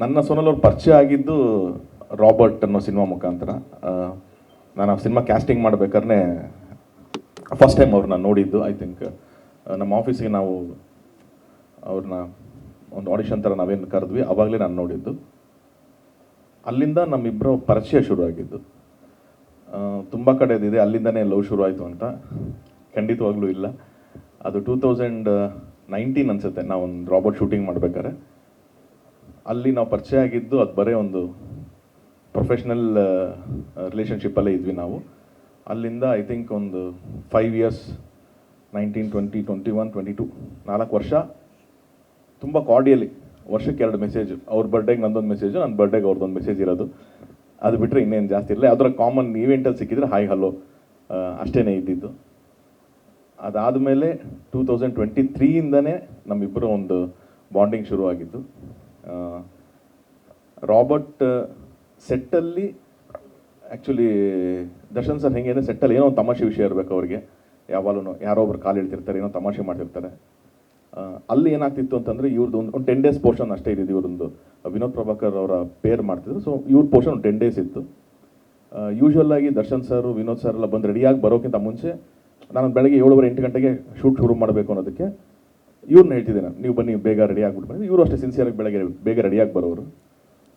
ನನ್ನ ಸೋನಲ್ ಅವ್ರು ಪರಿಚಯ ಆಗಿದ್ದು ರಾಬರ್ಟ್ ಅನ್ನೋ ಸಿನಿಮಾ ಮುಖಾಂತರ. ನಾನು ಆ ಸಿನಿಮಾ ಕ್ಯಾಸ್ಟಿಂಗ್ ಮಾಡ್ಬೇಕಾದ್ರೆ ಫಸ್ಟ್ ಟೈಮ್ ಅವ್ರನ್ನ ನೋಡಿದ್ದು ಐ ಥಿಂಕ್ ನಮ್ಮ ಆಫೀಸಿಗೆ ನಾವು ಅವ್ರನ್ನ ಒಂದು ಆಡಿಷನ್ ಥರ ನಾವೇನು ಕರೆದ್ವಿ, ಅವಾಗಲೇ ನಾನು ನೋಡಿದ್ದು. ಅಲ್ಲಿಂದ ನಮ್ಮಿಬ್ಬರ ಪರಿಚಯ ಶುರು ಆಗಿದ್ದು. ತುಂಬ ಕಡೆದಿದೆ, ಅಲ್ಲಿಂದನೇ ಲವ್ ಶುರು ಆಯಿತು ಅಂತ. ಖಂಡಿತವಾಗ್ಲೂ ಇಲ್ಲ. ಅದು ಟೂ ತೌಸಂಡ್ ನೈನ್ಟೀನ್ ಅನ್ಸುತ್ತೆ, ನಾವು ಒಂದು ರಾಬೋಟ್ ಶೂಟಿಂಗ್ ಮಾಡ್ಬೇಕಾದ್ರೆ. ಅಲ್ಲಿ ನಾವು ಪರಿಚಯ ಆಗಿದ್ದು ಅದು ಬರೀ ಒಂದು ಪ್ರೊಫೆಷ್ನಲ್ ರಿಲೇಷನ್ಶಿಪ್ಪಲ್ಲೇ ಇದ್ವಿ ನಾವು. ಅಲ್ಲಿಂದ ಐ ಥಿಂಕ್ ಒಂದು five years nineteen twenty twenty one twenty two ನಾಲ್ಕು ವರ್ಷ. ತುಂಬ ಕಾರ್ಡಿಯಲಿ ವರ್ಷಕ್ಕೆ ಎರಡು ಮೆಸೇಜ್ ಅವ್ರ ಬರ್ಡೇಗೆ ನಂದೊಂದು ಮೆಸೇಜು ನನ್ನ ಬರ್ಡೇಗೆ ಅವ್ರದ್ದೊಂದು ಮೆಸೇಜ್ ಇರೋದು. ಅದು ಬಿಟ್ಟರೆ ಇನ್ನೇನು ಜಾಸ್ತಿ ಇರಲಿಲ್ಲ ಅದರ ಕಾಮನ್ ಈವೆಂಟಲ್ಲಿ ಸಿಕ್ಕಿದ್ರೆ ಹಾಯ್ ಹಲೋ ಅಷ್ಟೇ ಇದ್ದಿದ್ದು. ಅದಾದಮೇಲೆ ಟೂ ತೌಸಂಡ್ ಟ್ವೆಂಟಿ ತ್ರೀಯಿಂದನೇ ನಮ್ಮಿಬ್ಬರು ಒಂದು ಬಾಂಡಿಂಗ್ ಶುರು ಆಗಿದ್ದು ಆ, ರಾಬರ್ಟ್ ಸೆಟ್ಟಲ್ಲಿ ಆ್ಯಕ್ಚುಲಿ ದರ್ಶನ್ ಸರ್ ಹೆಂಗೆ ಅಂದರೆ ಸೆಟ್ಟಲ್ಲಿ ಏನೋ ಒಂದು ತಮಾಷೆ ವಿಷಯ ಇರಬೇಕು ಅವ್ರಿಗೆ. ಯಾವಾಗಲೂ ಯಾರೋ ಒಬ್ರು ಕಾಲು ಹೇಳ್ತಿರ್ತಾರೆ ಏನೋ ತಮಾಷೆ ಮಾಡ್ತಿರ್ತಾರೆ. ಅಲ್ಲಿ ಏನಾಗ್ತಿತ್ತು ಅಂತಂದರೆ ಇವ್ರದ್ದು ಒಂದು ಒಂದು ಟೆನ್ ಡೇಸ್ ಪೋರ್ಷನ್ ಅಷ್ಟೇ ಇದ್ದಿದ್ದು ಇವರೊಂದು ವಿನೋದ್ ಪ್ರಭಾಕರ್ ಅವರ ಪೇರ್ ಮಾಡ್ತಿದ್ರು. ಸೊ ಇವ್ರ ಪೋರ್ಷನ್ ಟೆನ್ ಡೇಸ್ ಇತ್ತು. ಯೂಶ್ವಲ್ ಆಗಿ ದರ್ಶನ್ ಸರ್ ವಿನೋದ್ ಸರ್ ಎಲ್ಲ ಬಂದು ರೆಡಿಯಾಗಿ ಬರೋಕ್ಕಿಂತ ಮುಂಚೆ ನಾನು ಬೆಳಗ್ಗೆ ಏಳುವರೆ ಎಂಟು ಗಂಟೆಗೆ ಶೂಟ್ ಶುರು ಮಾಡಬೇಕು ಅನ್ನೋದಕ್ಕೆ ಇವ್ರನ್ನ ಹೇಳ್ತಿದ್ದೆ ನಾನು. ನೀವು ಬನ್ನಿ, ಬೇಗ ರೆಡಿ ಆಗ್ಬಿಟ್ಟು ಇವರು ಅಷ್ಟೇ ಸಿನ್ಸಿಯರಾಗಿ ಬೆಳಗ್ಗೆ ಬೇಗ ರೆಡಿಯಾಗಿ ಬರೋರು.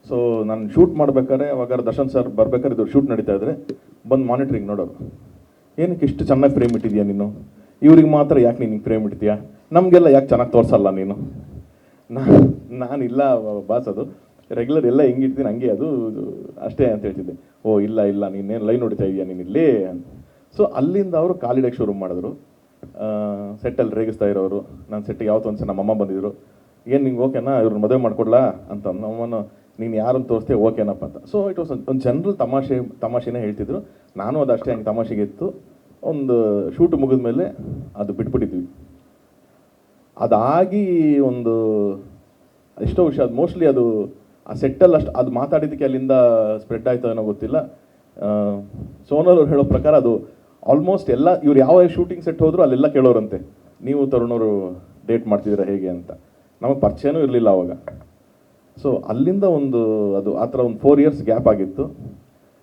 ಸೊ ನಾನು ಶೂಟ್ ಮಾಡ್ಬೇಕಾದ್ರೆ ಅವಾಗ ದರ್ಶನ್ ಸರ್ ಬರ್ಬೇಕಾದ್ರೆ ಇದು ಶೂಟ್ ನಡೀತಾ ಇದ್ರೆ ಬಂದು ಮಾನಿಟ್ರಿಂಗ್ ನೋಡೋರು. ಏನಕ್ಕೆ ಇಷ್ಟು ಚೆನ್ನಾಗಿ ಫ್ರೇಮ್ ಇಟ್ಟಿದ್ಯಾ ನೀನು? ಇವ್ರಿಗೆ ಮಾತ್ರ ಯಾಕೆ ನೀನು ಫ್ರೇಮ್ ಇಡ್ತೀಯಾ? ನಮಗೆಲ್ಲ ಯಾಕೆ ಚೆನ್ನಾಗಿ ತೋರಿಸಲ್ಲ ನೀನು? ನಾನು ನಾನಿಲ್ಲ ಬಾಸ್ ಅದು. ರೆಗ್ಯುಲರ್ ಎಲ್ಲ ಹೆಂಗೆ ಇಡ್ತೀನಿ ಹಂಗೆ ಅದು ಅಷ್ಟೇ ಅಂತ ಹೇಳ್ತಿದ್ದೆ. ಓ, ಇಲ್ಲ ಇಲ್ಲ. ನೀನೇನು ಲೈನ್ ಹೊಡಿತಾ ಇದೆಯಾ ನೀನು ಇಲ್ಲೇ? ಅಂತ ಸೊ ಅಲ್ಲಿಂದ ಅವರು ಕಾಲಿಡಕ್ಕೆ ಶುರು ಮಾಡಿದ್ರು. ಸೆಟ್ಟಲ್ಲಿ ರೇಗಿಸ್ತಾ ಇರೋರು. ನಾನು ಸೆಟ್ಟಿಗೆ ಯಾವತ್ತೋ ನಮ್ಮ ನಮ್ಮಮ್ಮ ಬಂದಿದ್ರು. ಏನು ನಿಂಗೆ ಓಕೆನಾ ಇವ್ರನ್ನ ಮದುವೆ ಮಾಡ್ಕೊಡ್ಲಾ? ಅಂತ ನಮ್ಮನ್ನು, ನೀನು ಯಾರನ್ನು ತೋರಿಸ್ತೇ ಓಕೆನಪ್ಪ ಅಂತ. ಸೊ ಇಟ್ ವಾಸ್ ಒಂದು ಜನರಲ್ ತಮಾಷೆ, ತಮಾಷೆನೇ ಹೇಳ್ತಿದ್ರು. ನಾನು ಅದು ಅಷ್ಟೇ ಹಂಗೆ ತಮಾಷೆಗೆ ಇತ್ತು. ಒಂದು ಶೂಟ್ ಮುಗಿದ ಮೇಲೆ ಅದು ಬಿಟ್ಬಿಟ್ಟಿದ್ವಿ. ಅದಾಗಿ ಒಂದು ಎಷ್ಟೋ ವಿಷಯ, ಅದು ಮೋಸ್ಟ್ಲಿ ಅದು ಆ ಸೆಟ್ಟಲ್ಲಿ ಅಷ್ಟು, ಅದು ಮಾತಾಡಿದ್ದಕ್ಕೆ ಅಲ್ಲಿಂದ ಸ್ಪ್ರೆಡ್ ಆಯ್ತೋ ಏನೋ ಗೊತ್ತಿಲ್ಲ. ಸೋನಲ್ ಅವ್ರು ಹೇಳೋ ಪ್ರಕಾರ ಅದು ಆಲ್ಮೋಸ್ಟ್ ಎಲ್ಲ, ಇವ್ರು ಯಾವ ಶೂಟಿಂಗ್ ಸೆಟ್ ಹೋದ್ರು ಅಲ್ಲೆಲ್ಲ ಕೇಳೋರಂತೆ. ನೀವು ತರುಣವರು ಡೇಟ್ ಮಾಡ್ತಿದ್ದೀರಾ ಹೇಗೆ ಅಂತ. ನಮಗೆ ಪರಿಚಯನೂ ಇರಲಿಲ್ಲ ಅವಾಗ. ಸೊ ಅಲ್ಲಿಂದ ಒಂದು, ಅದು ಆ ಥರ ಒಂದು ಫೋರ್ ಇಯರ್ಸ್ ಗ್ಯಾಪ್ ಆಗಿತ್ತು.